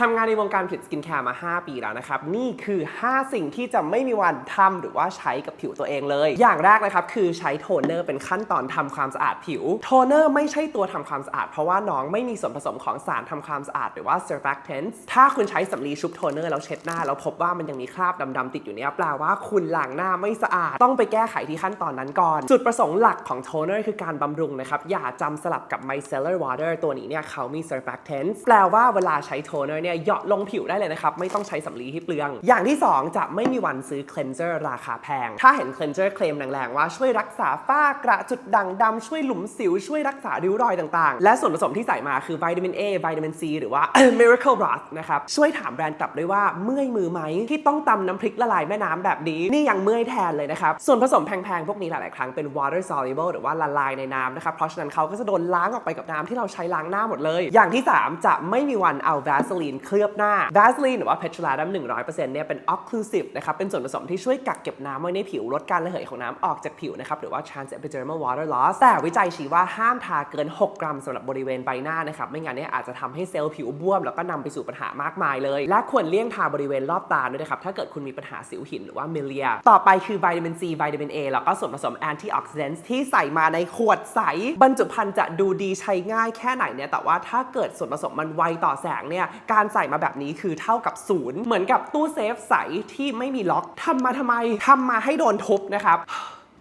ทำงานในวงการผลิตสกินแคร์มา 5 ปีแล้วนะครับ นี่คือ 5 สิ่งที่จะไม่มีวันทำหรือว่าใช้กับผิวตัวเองเลย อย่างแรกนะครับ คือใช้โทนเนอร์เป็นขั้นตอนทำความสะอาดผิว โทนเนอร์ไม่ใช่ตัวทำความสะอาด เพราะว่าน้องไม่มีส่วนผสมของสารทำความสะอาดหรือว่า surfactants ถ้าคุณใช้สำลีชุบโทนเนอร์แล้วเช็ดหน้า แล้วพบว่ามันยังมีคราบดำๆติดอยู่เนี่ยแปลว่าคุณล้างหน้าไม่สะอาด ต้องไปแก้ไขที่ขั้นตอนนั้นก่อน จุดประสงค์หลักของโทนเนอร์คือการบำรุงนะครับอย่าจำสลับกับ micellar water ตัวนี้เนี่ยเขามี surfactants แปลว่าเวลาใช้โทนเนอร์เนี่ยเหยาะลงผิวได้เลยนะครับ ไม่ต้องใช้สำลีที่เปลือง อย่างที่ 2 จะไม่มีวันซื้อ cleanser ราคาแพง ถ้าเห็น cleanser เคลมแรงๆว่าช่วยรักษาฝ้ากระจุดด่างดำช่วยหลุมสิว ช่วยรักษาริ้วรอยต่างๆ และส่วนผสมที่ใส่มาคือวิตามิน A วิตามิน C หรือว่า miracle broth นะครับช่วยถามแบรนด์กลับด้วยว่าเมื่อยมือไหมที่ต้องตำน้ำพริกละลายแม่น้ำแบบนี้ นี่ยังเมื่อยแทนเลยนะครับส่วนผสมแพงๆพวกนี้หลายๆครั้งเป็น water soluble หรือว่าละลายในน้ำนะครับเพราะฉะนั้นเขาก็จะโดนล้างออกไปกับน้ำที่เราใช้ล้างหน้าหมดเลย อย่างที่ 3 จะไม่มีวันเอา Vaseline เคลือบหน้า Vaseline หรือว่า petroleum 100%เปอร์เซ็นต์เนี่ยเป็น occlusive นะครับเป็นส่วนผสมที่ช่วยกักเก็บน้ำไว้ในผิวลดการระเหยของน้ำออกจากผิวนะครับหรือว่า trans epidermal water loss แต่วิจัยชี้ว่าห้ามทาเกิน 6 กรัมสำหรับบริเวณใบหน้านะครับไม่งั้นเนี่ยอาจจะทำให้เซลล์ผิวบวม แล้วก็นำไปสู่ปัญหามากมายเลย และควรเลี่ยงทาบริเวณรอบตาด้วยนะครับถ้าเกิดคุณมีปัญหาสิวหินหรือว่าเมเลีย ต่อไปคือวิตามิน C วิตามิน A แล้วก็ส่วนผสม antioxidants ที่ใส่มาในขวดใสบรรจุภัณฑ์จะดูดีใช้ง่ายแค่ไหนเนี่ยแต่ว่าถ้าเกิดส่วนผสมมันไวต่อแสงเนี่ยการใส่มาแบบนี้คือเท่ากับศูนย์เหมือนกับตู้เซฟใสที่ไม่มีล็อกทำมาทำไมทำมาให้โดนทุบนะครับ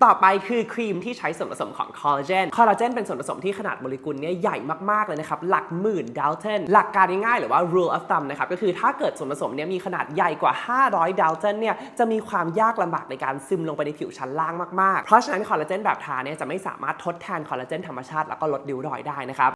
ต่อไปคือครีมที่ใช้ส่วนผสมของคอลลาเจน คอลลาเจนเป็นส่วนผสมที่ขนาดโมเลกุลเนี่ยใหญ่มาก ๆ เลยนะครับ หลักหมื่นดัลตันหลักการง่ายๆหรือว่า rule of thumb นะครับ ก็คือถ้าเกิดส่วนผสมเนี่ยมีขนาดใหญ่กว่า 500ดัลตันเนี่ย จะมีความยากลำบากในการซึมลงไปในผิวชั้นล่างมาก ๆ เพราะฉะนั้นคอลลาเจนแบบทาเนี่ยจะไม่สามารถทดแทนคอลลาเจนธรรมชาติแล้วก็ลดริ้วรอยได้นะครับ